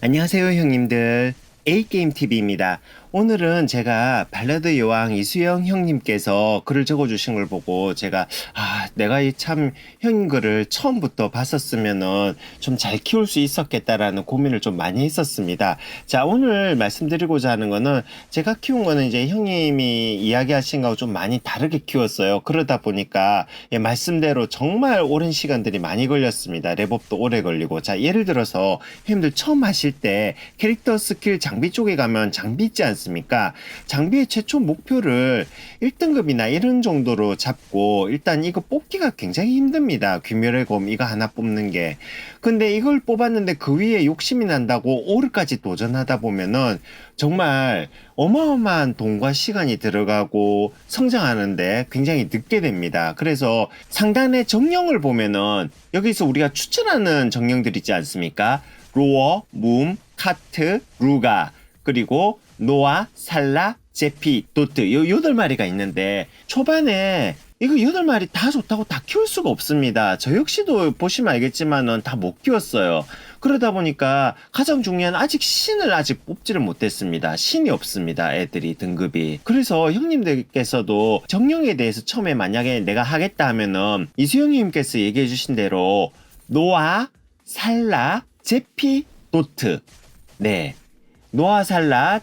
안녕하세요 형님들 A게임TV입니다. 오늘은 제가 발라드 여왕 이수영 형님께서 글을 적어주신 걸 보고 제가 아 내가 이 참 형님 글을 처음부터 봤었으면은 좀 잘 키울 수 있었겠다라는 고민을 좀 많이 했었습니다. 자 오늘 말씀드리고자 하는 거는 제가 키운 거는 이제 형님이 이야기하신 거하고 좀 많이 다르게 키웠어요. 그러다 보니까 예, 말씀대로 정말 오랜 시간들이 많이 걸렸습니다. 랩업도 오래 걸리고 자 예를 들어서 형님들 처음 하실 때 캐릭터 스킬 장비 쪽에 가면 장비 있지 않습니까? 장비의 최초 목표를 1등급이나 이런 정도로 잡고 일단 이거 뽑기가 굉장히 힘듭니다. 귀멸의 검 이거 하나 뽑는 게. 근데 이걸 뽑았는데 그 위에 욕심이 난다고 오르까지 도전하다 보면은 정말 어마어마한 돈과 시간이 들어가고 성장하는데 굉장히 늦게 됩니다. 그래서 상단의 정령을 보면은 여기서 우리가 추천하는 정령들 있지 않습니까? 로어, 문, 카트, 루가 그리고 노아, 살라, 제피, 도트 요 여덟 마리가 있는데 초반에 이거 여덟 마리 다 좋다고 다 키울 수가 없습니다. 저 역시도 보시면 알겠지만은 다 못 키웠어요. 그러다 보니까 가장 중요한 아직 신을 아직 뽑지를 못했습니다. 신이 없습니다. 애들이 등급이. 그래서 형님들께서도 정령에 대해서 처음에 만약에 내가 하겠다 하면은 이수영님께서 얘기해 주신 대로 노아, 살라, 제피, 도트. 네. 노아, 살라,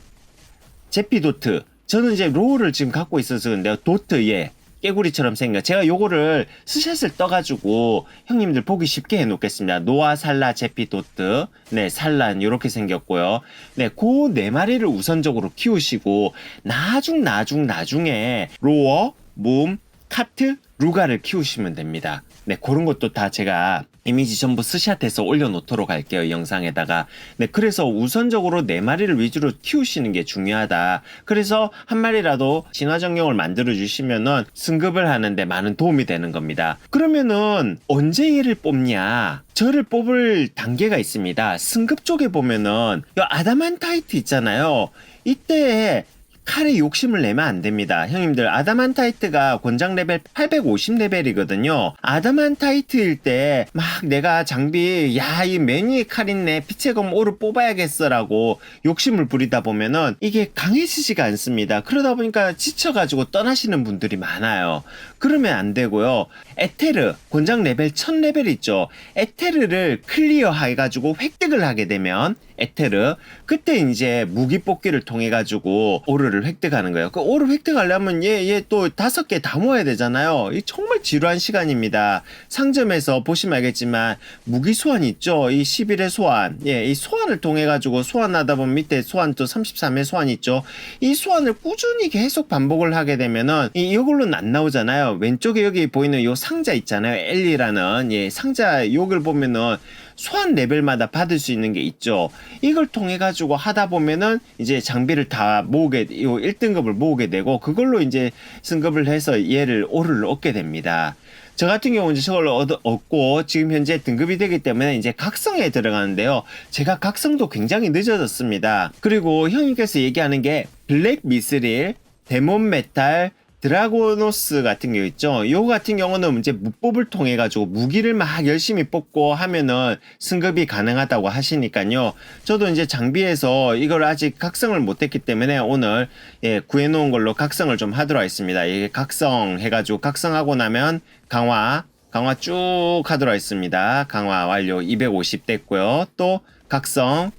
제피, 도트. 저는 이제 로우를 지금 갖고 있어서 근데 도트 예. 깨구리처럼 생겨. 제가 요거를 스샷을 떠가지고 형님들 보기 쉽게 해놓겠습니다. 노아, 살라, 제피, 도트. 네, 살란 요렇게 생겼고요. 네, 그 네 마리를 우선적으로 키우시고 나중 나중 나중에 로어, 몸, 카트, 루가를 키우시면 됩니다. 네, 그런 것도 다 제가 이미지 전부 스샷해서 올려놓도록 할게요, 이 영상에다가. 네, 그래서 우선적으로 네 마리를 위주로 키우시는 게 중요하다. 그래서 한 마리라도 진화정령을 만들어주시면은 승급을 하는데 많은 도움이 되는 겁니다. 그러면은 언제 얘를 뽑냐? 저를 뽑을 단계가 있습니다. 승급 쪽에 보면은 이 아다만타이트 있잖아요. 이때 칼에 욕심을 내면 안 됩니다. 형님들, 아다만타이트가 권장 레벨 850 레벨이거든요. 아다만타이트일 때, 막 내가 장비, 야, 이 매니의 칼 있네. 빛의 검 오를 뽑아야겠어라고 욕심을 부리다 보면은 이게 강해지지가 않습니다. 그러다 보니까 지쳐가지고 떠나시는 분들이 많아요. 그러면 안 되고요. 에테르, 권장 레벨 1000레벨 있죠. 에테르를 클리어 해가지고 획득을 하게 되면, 에테르, 그때 이제 무기 뽑기를 통해가지고 오르를 획득하는 거예요. 그 오르 획득하려면 얘, 얘 또 다섯 개 다 모아야 되잖아요. 이 정말 지루한 시간입니다. 상점에서 보시면 알겠지만, 무기 소환 있죠. 이 11회 소환. 예, 이 소환을 통해가지고 소환하다 보면 밑에 소환 또 33회 소환 있죠. 이 소환을 꾸준히 계속 반복을 하게 되면은, 이, 이걸로는 안 나오잖아요. 왼쪽에 여기 보이는 요 상자 있잖아요. 엘리라는, 예, 상자 요걸 보면은, 소환 레벨마다 받을 수 있는 게 있죠. 이걸 통해 가지고 하다 보면은 이제 장비를 다 모으게 요 1등급을 모으게 되고 그걸로 이제 승급을 해서 얘를 오를 얻게 됩니다. 저 같은 경우는 이제 저걸 얻, 얻고 지금 현재 등급이 되기 때문에 이제 각성에 들어가는데요. 제가 각성도 굉장히 늦어졌습니다. 그리고 형님께서 얘기하는 게 블랙 미스릴, 데몬 메탈, 드라고노스 같은 게 있죠. 요 같은 경우는 이제 무법을 통해 가지고 무기를 막 열심히 뽑고 하면은 승급이 가능하다고 하시니까요. 저도 이제 장비에서 이걸 아직 각성을 못했기 때문에 오늘 예, 구해놓은 걸로 각성을 좀 하도록 하겠습니다. 이게 각성 해가지고 각성하고 나면 강화 강화 쭉 하도록 하겠습니다. 강화 완료 250 됐고요. 또 각성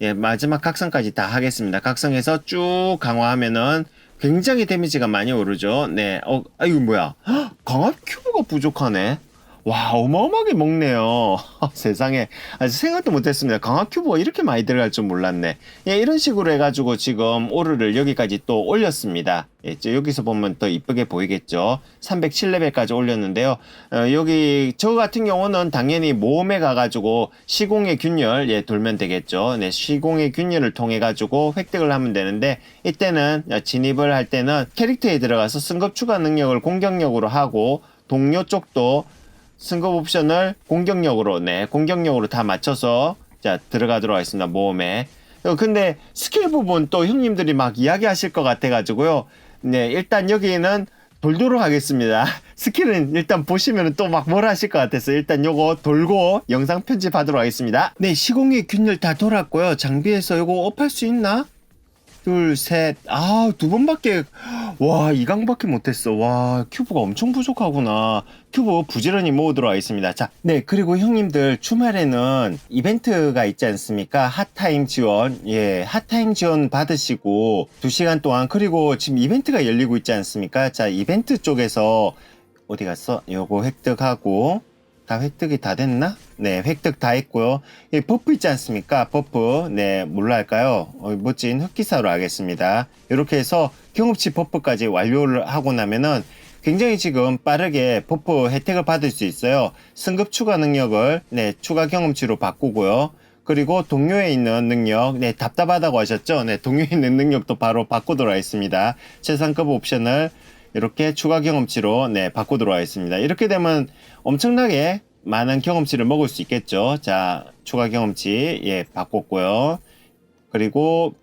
예, 마지막 각성까지 다 하겠습니다. 각성해서 쭉 강화하면은 굉장히 데미지가 많이 오르죠. 네. 어, 아, 이거 뭐야. 헉, 강압 큐브가 부족하네. 와, 어마어마하게 먹네요. 세상에. 아직 생각도 못했습니다. 강압 큐브가 이렇게 많이 들어갈 줄 몰랐네. 예, 이런 식으로 해가지고 지금 오르를 여기까지 또 올렸습니다. 예, 저 여기서 보면 더 이쁘게 보이겠죠. 307레벨까지 올렸는데요. 어, 여기 저 같은 경우는 당연히 모험에 가가지고 시공의 균열 예, 돌면 되겠죠. 네, 시공의 균열을 통해 가지고 획득을 하면 되는데 이때는 진입을 할 때는 캐릭터에 들어가서 승급 추가 능력을 공격력으로 하고 동료 쪽도 승급 옵션을 공격력으로 네 공격력으로 다 맞춰서 자 들어가도록 하겠습니다 모험에 어, 근데 스킬 부분 또 형님들이 막 이야기하실 것 같아 가지고요 네 일단 여기는 돌도록 하겠습니다. 스킬은 일단 보시면 또막 뭐라 하실 것 같아서 일단 요거 돌고 영상 편집하도록 하겠습니다. 네, 시공의 균열 다 돌았고요. 장비에서 요거 업할 수 있나? 둘, 셋, 아, 두 번밖에, 와, 이강밖에 못했어. 와, 큐브가 엄청 부족하구나. 큐브 부지런히 모으도록 하겠습니다. 자, 네, 그리고 형님들, 주말에는 이벤트가 있지 않습니까? 핫타임 지원, 예, 핫타임 지원 받으시고, 두 시간 동안, 그리고 지금 이벤트가 열리고 있지 않습니까? 자, 이벤트 쪽에서, 어디 갔어? 요거 획득하고, 다 획득이 다 됐나? 네, 획득 다 했고요. 이 버프 있지 않습니까? 버프. 네, 뭘로 할까요? 어, 멋진 흑기사로 하겠습니다. 이렇게 해서 경험치 버프까지 완료를 하고 나면은 굉장히 지금 빠르게 버프 혜택을 받을 수 있어요. 승급 추가 능력을 네, 추가 경험치로 바꾸고요. 그리고 동료에 있는 능력, 네, 답답하다고 하셨죠? 네, 동료에 있는 능력도 바로 바꾸도록 하겠습니다. 최상급 옵션을 이렇게 추가 경험치로 네, 바꾸도록 하겠습니다. 이렇게 되면 엄청나게 많은 경험치를 먹을 수 있겠죠. 자, 추가 경험치 예, 바꿨고요. 그리고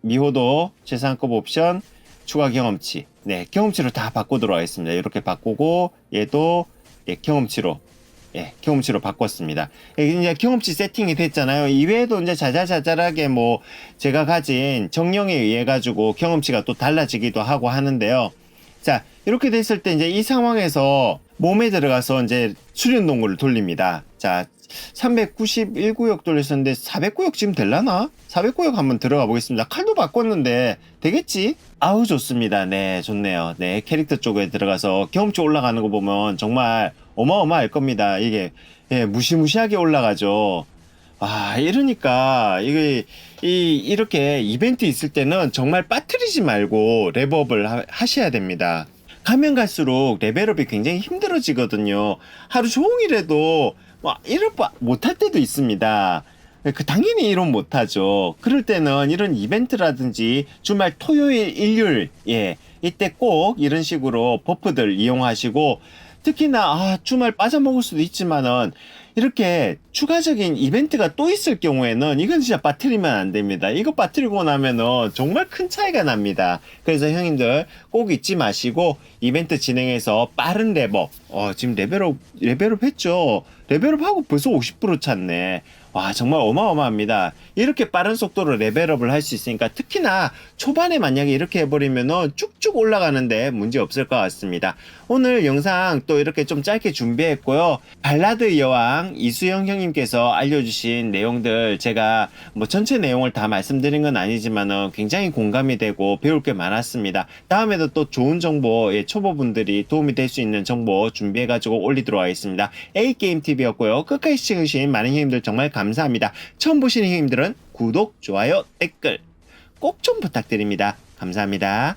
미호도 최상급 옵션 추가 경험치. 네, 경험치로 다 바꾸도록 하겠습니다. 이렇게 바꾸고 얘도 예, 경험치로 예, 경험치로 바꿨습니다. 예, 이제 경험치 세팅이 됐잖아요. 이외에도 이제 자잘자잘하게 뭐 제가 가진 정령에 의해 가지고 경험치가 또 달라지기도 하고 하는데요. 자, 이렇게 됐을 때 이제 이 상황에서 몸에 들어가서 이제 수련 동굴을 돌립니다. 자, 391구역 돌렸었는데 400구역 지금 될라나? 400구역 한번 들어가 보겠습니다. 칼도 바꿨는데 되겠지? 아우 좋습니다. 네, 좋네요. 네, 캐릭터 쪽에 들어가서 경험치 올라가는 거 보면 정말 어마어마할 겁니다. 이게 예, 무시무시하게 올라가죠. 아, 이러니까, 이게, 이, 이렇게 이벤트 있을 때는 정말 빠뜨리지 말고 랩업을 하, 하셔야 됩니다. 가면 갈수록 레벨업이 굉장히 힘들어지거든요. 하루 종일 해도, 뭐, 이럴 바, 못할 때도 있습니다. 그, 당연히 이런 못하죠. 그럴 때는 이런 이벤트라든지 주말 토요일, 일요일, 예, 이때 꼭 이런 식으로 버프들 이용하시고, 특히나, 아, 주말 빠져먹을 수도 있지만은, 이렇게 추가적인 이벤트가 또 있을 경우에는 이건 진짜 빠뜨리면 안 됩니다. 이거 빠뜨리고 나면은 정말 큰 차이가 납니다. 그래서 형님들 꼭 잊지 마시고 이벤트 진행해서 빠른 레벨업. 어, 지금 레벨업, 레벨업 했죠? 레벨업 하고 벌써 50% 찼네. 와, 정말 어마어마합니다. 이렇게 빠른 속도로 레벨업을 할 수 있으니까 특히나 초반에 만약에 이렇게 해버리면은 쭉쭉 올라가는데 문제 없을 것 같습니다. 오늘 영상 또 이렇게 좀 짧게 준비했고요. 발라드 여왕 이수영 형님께서 알려주신 내용들 제가 뭐 전체 내용을 다 말씀드린 건 아니지만은 굉장히 공감이 되고 배울 게 많았습니다. 다음에도 또 좋은 정보, 예, 초보분들이 도움이 될 수 있는 정보 준비해가지고 올리도록 하겠습니다. A게임TV였고요. 끝까지 시청해주신 많은 형님들 정말 감사합니다. 처음 보시는 형님들은 구독, 좋아요, 댓글 꼭 좀 부탁드립니다. 감사합니다.